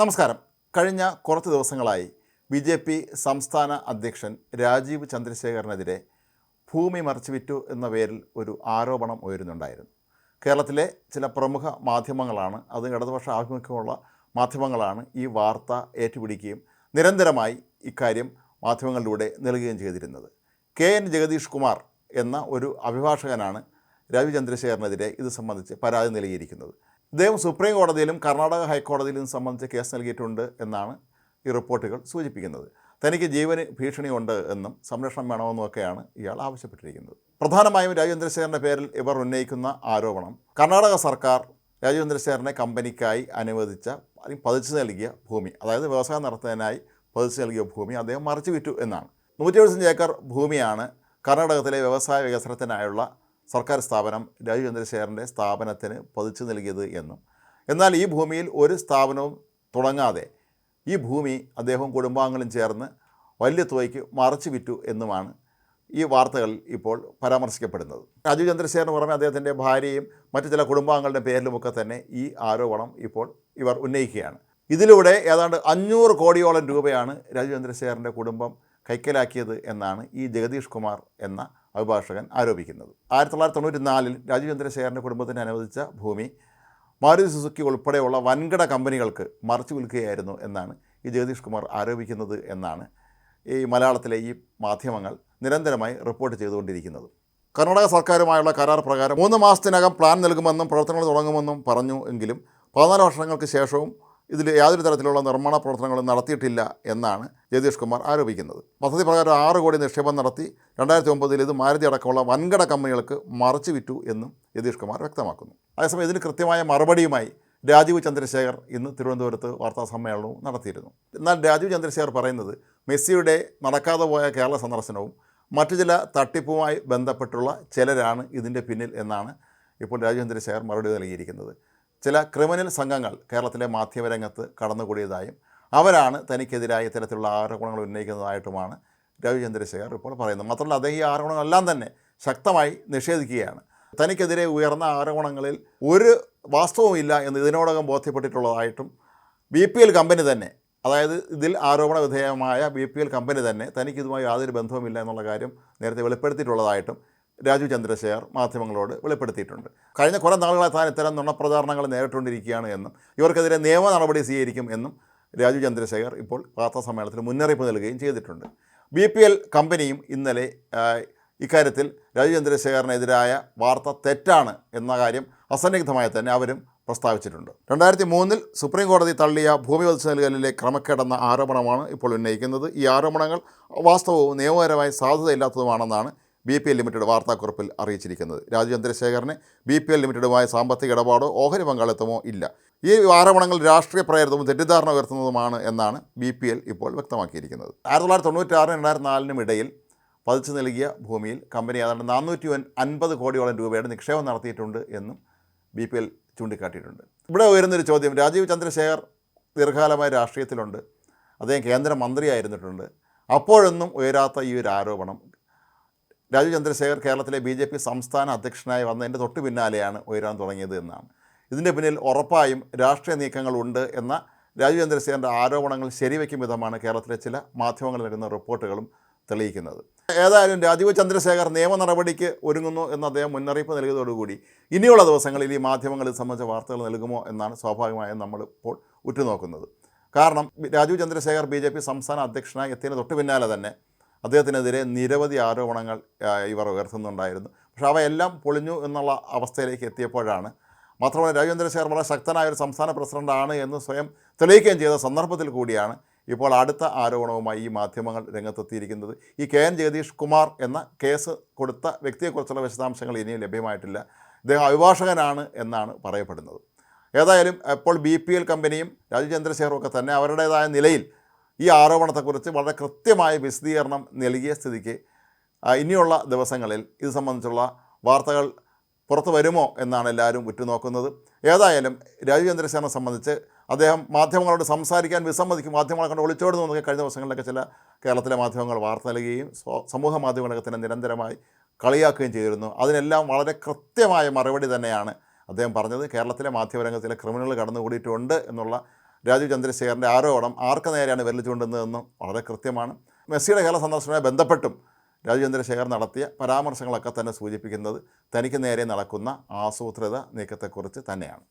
നമസ്കാരം. കഴിഞ്ഞ കുറച്ച് ദിവസങ്ങളായി ബി ജെ പി സംസ്ഥാന അധ്യക്ഷൻ രാജീവ് ചന്ദ്രശേഖരനെതിരെ ഭൂമി മറിച്ചുവിറ്റു എന്ന പേരിൽ ഒരു ആരോപണം ഉയരുന്നുണ്ടായിരുന്നു. കേരളത്തിലെ ചില പ്രമുഖ മാധ്യമങ്ങളാണ് അത് ഇടതുപക്ഷ ആഭിമുഖ്യമുള്ള മാധ്യമങ്ങളാണ് ഈ വാർത്ത ഏറ്റുപിടിക്കുകയും നിരന്തരമായി ഇക്കാര്യം മാധ്യമങ്ങളിലൂടെ നൽകുകയും ചെയ്തിരുന്നത്. കെ എൻ ജഗദീഷ് കുമാർ എന്ന ഒരു അഭിഭാഷകനാണ് രാജീവ് ചന്ദ്രശേഖരനെതിരെ ഇത് സംബന്ധിച്ച് പരാതി നൽകിയിരിക്കുന്നത്. ഇദ്ദേഹം സുപ്രീം കോടതിയിലും കർണാടക ഹൈക്കോടതിയിലും സംബന്ധിച്ച കേസ് നൽകിയിട്ടുണ്ട് എന്നാണ് ഈ റിപ്പോർട്ടുകൾ സൂചിപ്പിക്കുന്നത്. തനിക്ക് ജീവന് ഭീഷണിയുണ്ട് എന്നും സംരക്ഷണം വേണമെന്നും ഒക്കെയാണ് ഇയാൾ ആവശ്യപ്പെട്ടിരിക്കുന്നത്. പ്രധാനമായും രാജേന്ദ്രശേഖറിന്റെ പേരിൽ ഇവർ ഉന്നയിക്കുന്ന ആരോപണം കർണാടക സർക്കാർ രാജേന്ദ്രശേഖറിനെ കമ്പനിക്കായി അനുവദിച്ച അല്ലെങ്കിൽ പതിച്ചു നൽകിയ ഭൂമി അതായത് വ്യവസായം നടത്തുന്നതിനായി പതിച്ചു നൽകിയ ഭൂമി അദ്ദേഹം മറിച്ചു വിറ്റു എന്നാണ്. നൂറ്റി എഴുപത്തഞ്ച് ഏക്കർ ഭൂമിയാണ് കർണാടകത്തിലെ വ്യവസായ വികസനത്തിനായുള്ള സർക്കാർ സ്ഥാപനം രാജീവ് ചന്ദ്രശേഖരന്റെ സ്ഥാപനത്തിന് പതിച്ചു നൽകിയത് എന്നും. എന്നാൽ ഈ ഭൂമിയിൽ ഒരു സ്ഥാപനവും തുടങ്ങാതെ ഈ ഭൂമി അദ്ദേഹവും കുടുംബാംഗങ്ങളും ചേർന്ന് വലിയ തുകയ്ക്ക് മറച്ചു വിറ്റു എന്നുമാണ് ഈ വാർത്തകൾ ഇപ്പോൾ പരാമർശിക്കപ്പെടുന്നത്. രാജീവ് ചന്ദ്രശേഖരന് പുറമെ അദ്ദേഹത്തിന്റെ ഭാര്യയും മറ്റു ചില കുടുംബാംഗങ്ങളുടെ പേരിലുമൊക്കെ തന്നെ ഈ ആരോപണം ഇപ്പോൾ ഇവർ ഉന്നയിക്കുകയാണ്. ഇതിലൂടെ ഏതാണ്ട് അഞ്ഞൂറ് കോടിയോളം രൂപയാണ് രാജീവ് ചന്ദ്രശേഖരന്റെ കുടുംബം കൈക്കലാക്കിയത് എന്നാണ് ഈ ജഗദീഷ് കുമാർ എന്ന അഭിഭാഷകൻ ആരോപിക്കുന്നത്. ആയിരത്തി തൊള്ളായിരത്തി തൊണ്ണൂറ്റി നാലിൽ രാജീവ് ചന്ദ്രശേഖരന്റെ കുടുംബത്തിന് അനുവദിച്ച ഭൂമി മാരുതി സുസുക്കി ഉൾപ്പെടെയുള്ള വൻകിട കമ്പനികൾക്ക് മറച്ചു വിൽക്കുകയായിരുന്നു എന്നാണ് ഈ ജഗദീഷ് കുമാർ ആരോപിക്കുന്നത് എന്നാണ് ഈ മലയാളത്തിലെ ഈ മാധ്യമങ്ങൾ നിരന്തരമായി റിപ്പോർട്ട് ചെയ്തുകൊണ്ടിരിക്കുന്നത്. കർണാടക സർക്കാരുമായുള്ള കരാർ പ്രകാരം മൂന്ന് മാസത്തിനകം പ്ലാൻ നൽകുമെന്നും പ്രവർത്തനങ്ങൾ തുടങ്ങുമെന്നും പറഞ്ഞു എങ്കിലും പതിനാല് വർഷങ്ങൾക്ക് ശേഷവും ഇതിൽ യാതൊരു തരത്തിലുള്ള നിർമ്മാണ പ്രവർത്തനങ്ങളും നടത്തിയിട്ടില്ല എന്നാണ് ജഗദീഷ് കുമാർ ആരോപിക്കുന്നത്. പദ്ധതി പ്രകാരം ആറ് കോടി നിക്ഷേപം നടത്തി രണ്ടായിരത്തി ഒമ്പതിൽ ഇത് മാരുതി അടക്കമുള്ള വൻകിട കമ്പനികൾക്ക് മറച്ചു വിറ്റു എന്നും ജഗദീഷ് കുമാർ വ്യക്തമാക്കുന്നു. അതേസമയം ഇതിന് കൃത്യമായ മറുപടിയുമായി രാജീവ് ചന്ദ്രശേഖർ ഇന്ന് തിരുവനന്തപുരത്ത് വാർത്താ സമ്മേളനവും നടത്തിയിരുന്നു. എന്നാൽ രാജീവ് ചന്ദ്രശേഖർ പറയുന്നത് മെസ്സിയുടെ നടക്കാതെ പോയ കേരള സന്ദർശനവും മറ്റു ചില തട്ടിപ്പുമായി ബന്ധപ്പെട്ടുള്ള ചിലരാണ് ഇതിന്റെ പിന്നിൽ എന്നാണ് ഇപ്പോൾ രാജീവ് ചന്ദ്രശേഖർ മറുപടി നൽകിയിരിക്കുന്നത്. ചില ക്രിമിനൽ സംഘങ്ങൾ കേരളത്തിലെ മാധ്യമരംഗത്ത് കടന്നുകൂടിയതായും അവരാണ് തനിക്കെതിരായ ഇത്തരത്തിലുള്ള ആരോപണങ്ങൾ ഉന്നയിക്കുന്നതായിട്ടുമാണ് രവിചന്ദ്രശേഖർ ഇപ്പോൾ പറയുന്നത്. മാത്രമല്ല അദ്ദേഹം ഈ ആരോപണങ്ങളെല്ലാം തന്നെ ശക്തമായി നിഷേധിക്കുകയാണ്. തനിക്കെതിരെ ഉയർന്ന ആരോപണങ്ങളിൽ ഒരു വാസ്തവുമില്ല എന്ന് ഇതിനോടകം ബോധ്യപ്പെട്ടിട്ടുള്ളതായിട്ടും ബി പി എൽ കമ്പനി തന്നെ അതായത് ഇതിൽ ആരോപണ വിധേയമായ ബി പി എൽ കമ്പനി തന്നെ തനിക്കിതുമായി യാതൊരു ബന്ധവുമില്ല എന്നുള്ള കാര്യം നേരത്തെ വെളിപ്പെടുത്തിയിട്ടുള്ളതായിട്ടും രാജു ചന്ദ്രശേഖർ മാധ്യമങ്ങളോട് വെളിപ്പെടുത്തിയിട്ടുണ്ട്. കഴിഞ്ഞ കുറേ നാളുകളായി താൻ ഇത്തരം നുണപ്രചാരണങ്ങൾ നേരിട്ടുകൊണ്ടിരിക്കുകയാണ് എന്നും ഇവർക്കെതിരെ നിയമ നടപടി സ്വീകരിക്കും എന്നും രാജു ചന്ദ്രശേഖർ ഇപ്പോൾ വാർത്താ സമ്മേളനത്തിൽ മുന്നറിയിപ്പ് നൽകുകയും ചെയ്തിട്ടുണ്ട്. ബി പി എൽ കമ്പനിയും ഇന്നലെ ഇക്കാര്യത്തിൽ രാജു ചന്ദ്രശേഖറിനെതിരായ വാർത്ത തെറ്റാണ് എന്ന കാര്യം അസന്നിഗ്ധമായി തന്നെ അവരും പ്രസ്താവിച്ചിട്ടുണ്ട്. രണ്ടായിരത്തി മൂന്നിൽ സുപ്രീം കോടതി തള്ളിയ ഭൂമി വധിച്ചു നൽകലിലെ ക്രമക്കേടെന്ന ആരോപണമാണ് ഇപ്പോൾ ഉന്നയിക്കുന്നത്. ഈ ആരോപണങ്ങൾ വാസ്തവവും നിയമപരമായി സാധുതയില്ലാത്തതുമാണെന്നാണ് ബി പി എൽ ലിമിറ്റഡ് വാർത്താക്കുറിപ്പിൽ അറിയിച്ചിരിക്കുന്നത്. രാജു ചന്ദ്രശേഖരന് ബി പി എൽ ലിമിറ്റഡുമായ സാമ്പത്തിക ഇടപാടോ ഓഹരി പങ്കാളിത്തമോ ഇല്ല. ഈ ആരോപണങ്ങൾ രാഷ്ട്രീയ പ്രേരിതവും തെറ്റിദ്ധാരണ ഉയർത്തുന്നതുമാണ് എന്നാണ് ബി പി എൽ ഇപ്പോൾ വ്യക്തമാക്കിയിരിക്കുന്നത്. ആയിരത്തി തൊള്ളായിരത്തി തൊണ്ണൂറ്റാറിനും രണ്ടായിരത്തി നാലിനും ഇടയിൽ പതിച്ചു നൽകിയ ഭൂമിയിൽ കമ്പനി ഏതാണ്ട് നാനൂറ്റി അൻപത് കോടിയോളം രൂപയുടെ നിക്ഷേപം നടത്തിയിട്ടുണ്ട് എന്നും ബി പി എൽ ചൂണ്ടിക്കാട്ടിയിട്ടുണ്ട്. ഇവിടെ ഉയരുന്നൊരു ചോദ്യം രാജീവ് ചന്ദ്രശേഖർ ദീർഘകാലമായ രാഷ്ട്രീയത്തിലുണ്ട് അദ്ദേഹം കേന്ദ്രമന്ത്രിയായിരുന്നിട്ടുണ്ട്. അപ്പോഴൊന്നും ഉയരാത്ത ഈ ഒരു ആരോപണം രാജീവ് ചന്ദ്രശേഖർ കേരളത്തിലെ ബി ജെ പി സംസ്ഥാന അധ്യക്ഷനായി വന്നതിന്റെ തൊട്ടു പിന്നാലെയാണ് ഉയരാൻ തുടങ്ങിയത് എന്നാണ്. ഇതിന്റെ പിന്നിൽ ഉറപ്പായും രാഷ്ട്രീയ നീക്കങ്ങളുണ്ട് എന്ന രാജു ചന്ദ്രശേഖരന്റെ ആരോപണങ്ങൾ ശരിവെക്കും വിധമാണ് കേരളത്തിലെ ചില മാധ്യമങ്ങൾ നൽകുന്ന റിപ്പോർട്ടുകളും തെളിയിക്കുന്നത്. ഏതായാലും രാജീവ് ചന്ദ്രശേഖർ നിയമ നടപടിക്ക് ഒരുങ്ങുന്നു എന്ന് അദ്ദേഹം മുന്നറിയിപ്പ് നൽകിയതോടുകൂടി ഇനിയുള്ള ദിവസങ്ങളിൽ ഈ മാധ്യമങ്ങൾ ഇത് സംബന്ധിച്ച വാർത്തകൾ നൽകുമോ എന്നാണ് സ്വാഭാവികമായും നമ്മളിപ്പോൾ ഉറ്റുനോക്കുന്നത്. കാരണം രാജീവ് ചന്ദ്രശേഖർ ബി സംസ്ഥാന അധ്യക്ഷനായി എത്തിയതിന് തൊട്ടു പിന്നാലെ തന്നെ അദ്ദേഹത്തിനെതിരെ നിരവധി ആരോപണങ്ങൾ ഇവർ ഉയർത്തുന്നുണ്ടായിരുന്നു. പക്ഷേ അവയെല്ലാം പൊളിഞ്ഞു എന്നുള്ള അവസ്ഥയിലേക്ക് എത്തിയപ്പോഴാണ് മാത്രമല്ല രാജേന്ദ്ര ശേഖർ വളരെ ശക്തനായ ഒരു സംസ്ഥാന പ്രസിഡന്റാണ് എന്ന് സ്വയം തെളിയിക്കുകയും ചെയ്ത സന്ദർഭത്തിൽ കൂടിയാണ് ഇപ്പോൾ അടുത്ത ആരോപണവുമായി ഈ മാധ്യമങ്ങൾ രംഗത്തെത്തിയിരിക്കുന്നത്. ഈ കെ എൻ ജഗദീഷ് കുമാർ എന്ന കേസ് കൊടുത്ത വ്യക്തിയെക്കുറിച്ചുള്ള വിശദാംശങ്ങൾ ഇനിയും ലഭ്യമായിട്ടില്ല. ഇദ്ദേഹം അഭിഭാഷകനാണ് എന്നാണ് പറയപ്പെടുന്നത്. ഏതായാലും ഇപ്പോൾ ബി പി എൽ കമ്പനിയും രാജീവ് ചന്ദ്രശേഖറും ഒക്കെ തന്നെ അവരുടേതായ നിലയിൽ ഈ ആരോപണത്തെക്കുറിച്ച് വളരെ കൃത്യമായ വിശദീകരണം നൽകിയ സ്ഥിതിക്ക് ഇനിയുള്ള ദിവസങ്ങളിൽ ഇത് സംബന്ധിച്ചുള്ള വാർത്തകൾ പുറത്തു വരുമോ എന്നാണ് എല്ലാവരും ഉറ്റുനോക്കുന്നത്. ഏതായാലും രാജീവ് സംബന്ധിച്ച് അദ്ദേഹം മാധ്യമങ്ങളോട് സംസാരിക്കാൻ വിസമ്മതിക്കും. മാധ്യമങ്ങളെ കൊണ്ട് ഒളിച്ചോടുന്നു എന്നൊക്കെ കഴിഞ്ഞ ദിവസങ്ങളിലൊക്കെ ചില കേരളത്തിലെ മാധ്യമങ്ങൾ വാർത്ത നൽകുകയും സമൂഹ മാധ്യമങ്ങളൊക്കെ തന്നെ നിരന്തരമായി കളിയാക്കുകയും ചെയ്തിരുന്നു. അതിനെല്ലാം വളരെ കൃത്യമായ മറുപടി തന്നെയാണ് അദ്ദേഹം പറഞ്ഞത്. കേരളത്തിലെ മാധ്യമരംഗത്തിലെ ക്രിമിനൽ കടന്നുകൂടിയിട്ടുണ്ട് എന്നുള്ള രാജീവ് ചന്ദ്രശേഖരന്റെ ആരോപണം ആർക്ക് നേരെയാണ് വിരൽ വളരെ കൃത്യമാണ്. മെസ്സിയുടെ കേരള സന്ദർശനവുമായി ബന്ധപ്പെട്ടും രാജീവ് ചന്ദ്രശേഖർ നടത്തിയ പരാമർശങ്ങളൊക്കെ തന്നെ സൂചിപ്പിക്കുന്നത് തനിക്ക് നേരെ നടക്കുന്ന ആസൂത്രിത നീക്കത്തെക്കുറിച്ച് തന്നെയാണ്.